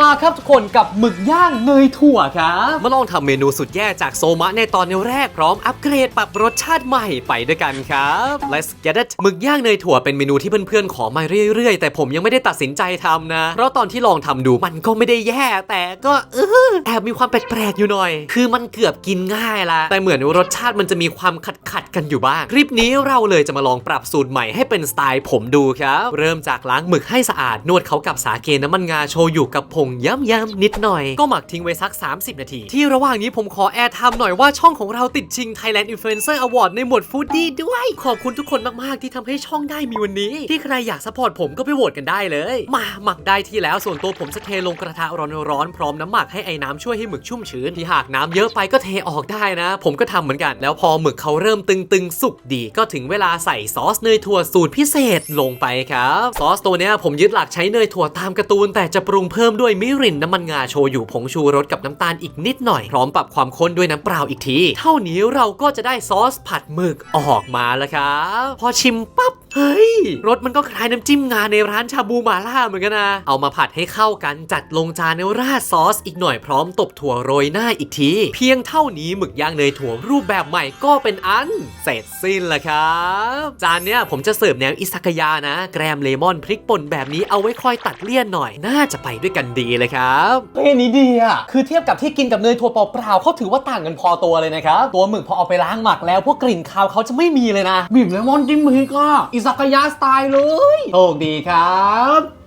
มาครับทุกคนกับหมึกย่างเนยถั่วครับมาลองทำเมนูสุดแย่จากโซมะในตอนแรกพร้อมอัปเกรดปรับรสชาติใหม่ไปด้วยกันครับ Let's get it หมึกย่างเนยถั่วเป็นเมนูที่เพื่อนๆขอมาเรื่อยๆ แต่ผมยังไม่ได้ตัดสินใจทำนะ เพราะตอนที่ลองทำดูมันก็ไม่ได้แย่ แต่ก็เออแอบมีความแปลกๆอยู่หน่อย คือมันเกือบกินง่ายละแต่เหมือนรสชาติมันจะมีความขัดๆกันอยู่บ้าง คลิปนี้เราเลยจะมาลองปรับสูตรใหม่ให้เป็นสไตล์ผมดูครับ เริ่มจากล้างหมึกให้สะอาดนวดเขากับสาเกน้ำมันงาโชยุกับผงย้ำๆนิดหน่อย ก็หมักทิ้งไว้สัก 30 นาที ที่ระหว่างนี้ผมขอแอร์ทม์หน่อยว่าช่องของเราติดชิง Thailand Influencer Award ในหมวดฟู้ดดี้ด้วย ขอบคุณทุกคนมากๆ ที่ทำให้ช่องได้มีวันนี้ ที่ใครอยากสปอร์ตผมก็ไปโหวตกันได้เลย มาหมักได้ที่แล้วส่วนตัวผมจะเทลงกระทะร้อนๆพร้อมน้ำหมักให้ไอ้น้ำช่วยให้หมึกชุ่มชื้นที่หากน้ำเยอะไปก็เทออกได้นะ ผมก็ทำเหมือนกัน แล้วพอหมึกเขาเริ่มตึงๆสุกดีก็ถึงเวลาใส่ซอสเนยถั่วสูตรพิเศษลงไปครับซอสตัวเนี้ยผมยึดหลักใช้เนยถั่วตามการ์ตูนแต่จะปรุงเพิ่มด้วยมิรินน้ำมันงาโชยุผงชูรสกับน้ำตาลอีกนิดหน่อย พร้อมปรับความข้นด้วยน้ำเปล่าอีกที เท่านี้เราก็จะได้ซอสผัดหมึกออกมาแล้วครับ พอชิมปั๊บ เฮ้ยรสมันก็คล้ายน้ำจิ้มงาในร้านชาบูมาล่าเหมือนกันนะ เอามาผัดให้เข้ากันจัดลงจานแล้วราดซอสอีกหน่อยพร้อมตบถั่วโรยหน้าอีกที เพียงเท่านี้หมึกย่างเนยถั่วรูปแบบใหม่ก็เป็นอัน เสร็จสิ้นแล้วครับ จานเนี้ยผมจะเสิร์ฟแนวอิซากายะนะ แกรมเลมอนพริกป่นแบบนี้เอาไว้คอยตัดเลี่ยนหน่อย น่าจะไปด้วยกันดีเลยครับเฮ้ยอันนี้ดีอะคือเทียบกับที่กินกับเนยถั่วเปล่าๆเขาถือว่าต่างกันพอตัวเลยนะครับตัวหมึกพอเอาไปล้างหมักแล้วพวกกลิ่นคาวเขาจะไม่มีเลยนะบีบเลมอนจิ้มพริกอะอิสักยะสไตล์เลย โชคดีครับ